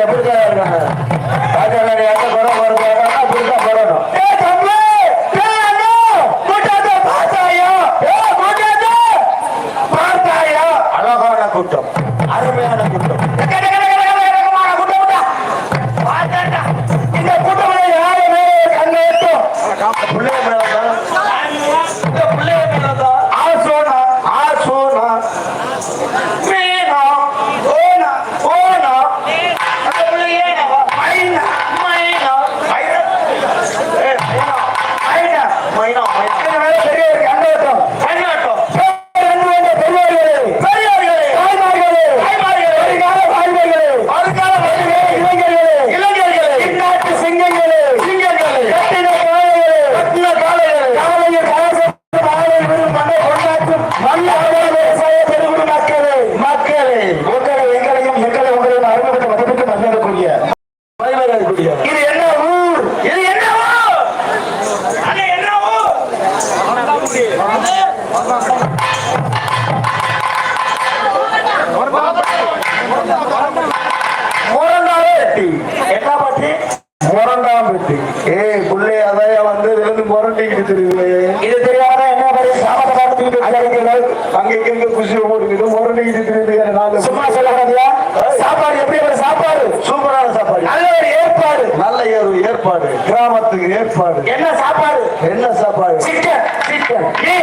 எவ்வளவு விவசாய பெருங்குடி மக்களே, மக்களே, முரண்டாம் வெட்டி ஏய் புள்ளை அதைய வந்து விழுந்து முரண்டிக்கிட்டு தெரியுது இது தெரியாம என்ன பண்ணி சாமத்தை பார்த்துக்கிட்டு அடிக்கிறது அங்கேக்கு இங்க குஷி போட்டுக்கிட்டு முரண்டிக்கிட்டு தெரியுது நாங்க சும்மா சாப்பாடு. எப்படி ஒரு சாப்பாடு சூப்பரான சாப்பாடு நல்ல ஒரு ஏற்பாடு நல்ல ஒரு ஏற்பாடு கிராமத்துக்கு ஏற்பாடு. என்ன சாப்பாடு? என்ன சாப்பாடு? சிக்கன். முட்டை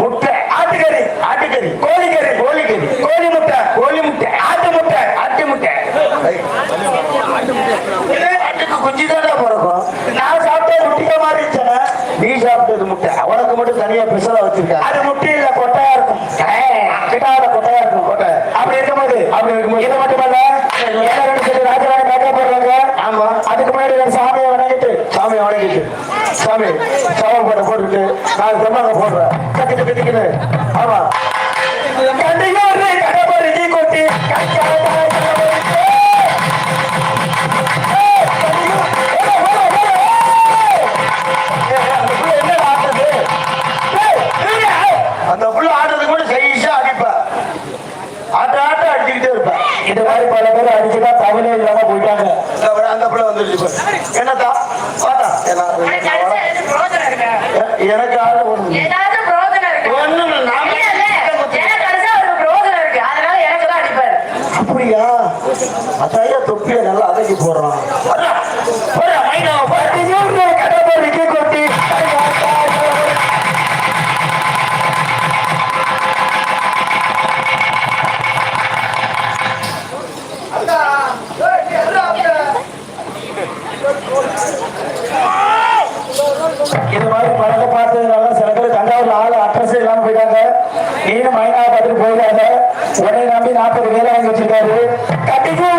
முட்டை ஆட்டுக்கறி ஆட்டுக்கறி கோழிக்கறி கோழிக்கறி கோழி முட்டை கோழி முட்டை ஆட்டு முட்டை ஆட்டு முட்டை. ஆட்டுக்கு குஞ்சு தானே பிறக்கும். நான் சாப்பிட்டது முட்டைக்க மாதிரி நீ சாப்பிட்டது முட்டை. அவனுக்கு மட்டும் தனியா பெசலா வச்சிருக்க. அது முட்டை இல்ல கொட்டையா இருக்கும். கொட்டையா இருக்கும் கொட்டை. அப்படி இருக்கும்போது அப்படி இருக்கும்போது இது ஏழரை வணங்கிட்டு சாமி போட்ட போட்டுட்டு நான் செம்மாங்க போடுறேன். கட்டி கட்டி கட்டிக்கிட்டு ஆமா கண்டிப்பா கடை டீ கொட்டி கட்டி அந்த எனக்கு ஆடு ஒண்ணு. அப்படியா? அதையா தொப்பிய நல்லா அதக்கி போடுறான். பழக்க பார்த்ததுனால சில பேர் தஞ்சாவூர்ல ஆளு அட்ரஸ் இல்லாம போயிட்டாங்க. நீனும் மைனா பார்த்துட்டு போயிடாத. உடனே நம்பி நாற்பது வேலை வாங்கி வச்சிருக்காரு. கட்டிக்கும்